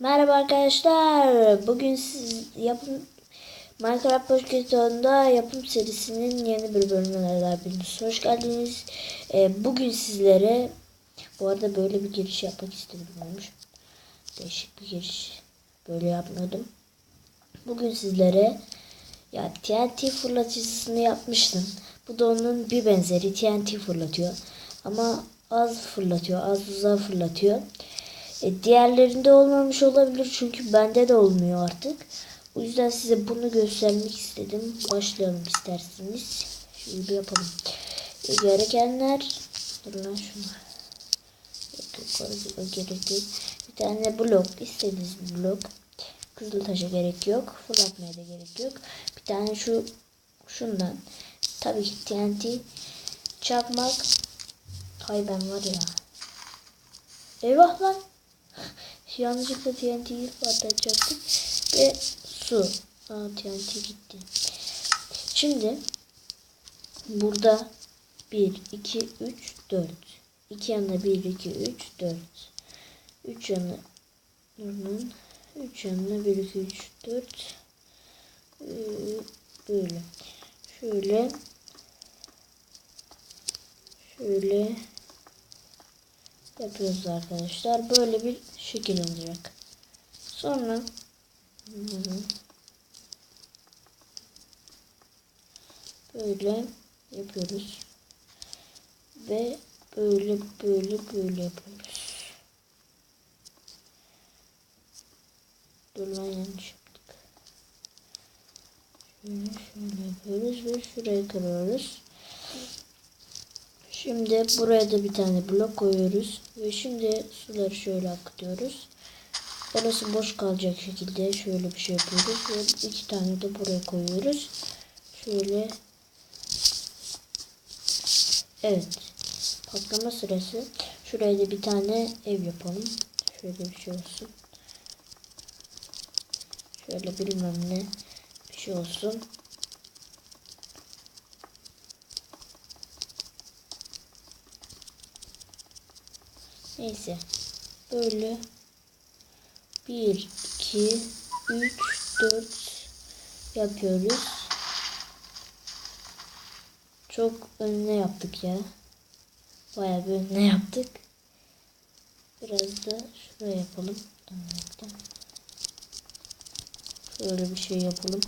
Merhaba arkadaşlar. Bugün siz yapım Minecraft Pocket'onda yapım serisinin yeni bir bölümüne daha. Hoş geldiniz. Ee, bugün sizlere bu arada böyle bir giriş yapmak istedim olmuş. Değişik bir giriş. Böyle yapmadım. Bugün sizlere ya TNT fırlatıcısını yapmıştım. Bu da onun bir benzeri TNT fırlatıyor. Ama az fırlatıyor, az uzağa fırlatıyor. E, diğerlerinde olmamış olabilir çünkü bende de olmuyor artık. O yüzden size bunu göstermek istedim. Başlayalım isterseniz. Şöyle bir yapalım. E, gerekenler dur lan şunu. Orada gerek yok. Bir tane blok istediğiniz blok. Kızıl taşa gerek yok. Fırlatmaya da gerek yok. Bir tane şu şundan. Tabii ki TNT çakmak. Hay ben var ya. Eyvah lan. Yanlışlıkla TNT'yi patlatacaktım. Ve su. Aa, TNT gitti. Şimdi burada 1, 2, 3, 4. 2 yanına 1, 2, 3, 4. 3 yanına bunun 3 yanına 1, 2, 3, 4. Ee, Böyle. Şöyle. Şöyle yapıyoruz arkadaşlar. Böyle bir şekil olacak. Sonra böyle yapıyoruz. Ve böyle böyle böyle yapıyoruz. Dur lan yanlış yaptık. Şöyle şöyle yapıyoruz ve şuraya kırıyoruz. Şimdi buraya da bir tane blok koyuyoruz. Ve şimdi suları şöyle akıtıyoruz. Orası boş kalacak şekilde şöyle bir şey yapıyoruz. Ve iki tane de buraya koyuyoruz. Şöyle. Evet. Patlama sırası. Şuraya da bir tane ev yapalım. Şöyle bir şey olsun. Şöyle bilmem ne bir şey olsun. Neyse. Böyle 1, 2, 3, 4 yapıyoruz. Çok önüne yaptık ya. Bayağı bir önüne yaptık. Biraz da şuraya yapalım. Şöyle bir şey yapalım.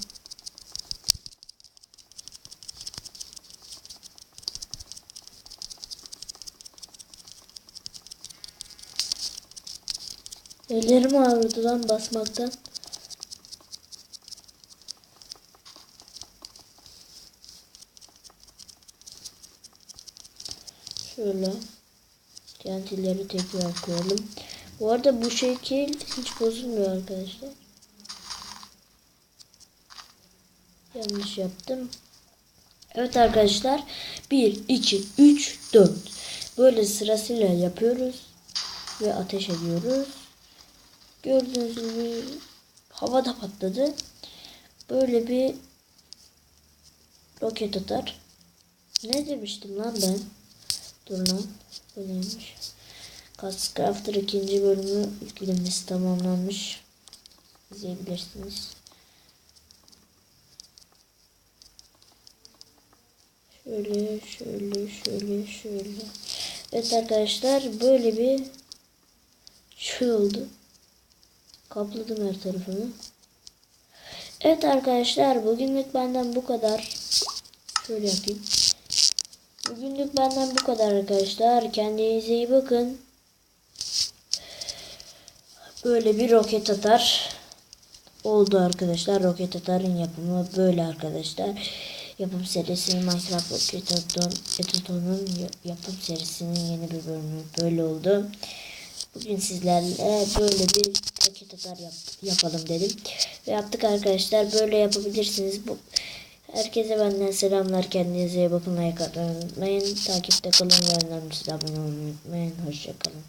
Ellerim ağrıdı lan basmaktan. Şöyle. TNT'leri tekrar koyalım. Bu arada bu şekil hiç bozulmuyor arkadaşlar. Yanlış yaptım. Evet arkadaşlar. 1, 2, 3, 4. Böyle sırasıyla yapıyoruz. Ve ateş ediyoruz. Gördüğünüz gibi havada patladı. Böyle bir roket atar. Ne demiştim lan ben? Dur lan. Böyleymiş. Castcrafter ikinci bölümü yüklemesi tamamlanmış. İzleyebilirsiniz. Şöyle, şöyle, şöyle, şöyle. Evet arkadaşlar böyle bir şey oldu. Kapladım her tarafını. Evet arkadaşlar bugünlük benden bu kadar. Şöyle yapayım. Bugünlük benden bu kadar arkadaşlar. Kendinize iyi bakın. Böyle bir roket atar. Oldu arkadaşlar. Roket atarın yapımı böyle arkadaşlar. Yapım serisinin Minecraft Roket Atar'ın yapım serisinin yeni bir bölümü böyle oldu. Bugün sizlerle böyle bir paket atar yap, yapalım dedim. Ve yaptık arkadaşlar. Böyle yapabilirsiniz. Bu Herkese benden selamlar. Kendinize iyi bakın. Like atmayı unutmayın. Takipte kalın ve önemlisi abone olmayı unutmayın. Hoşçakalın.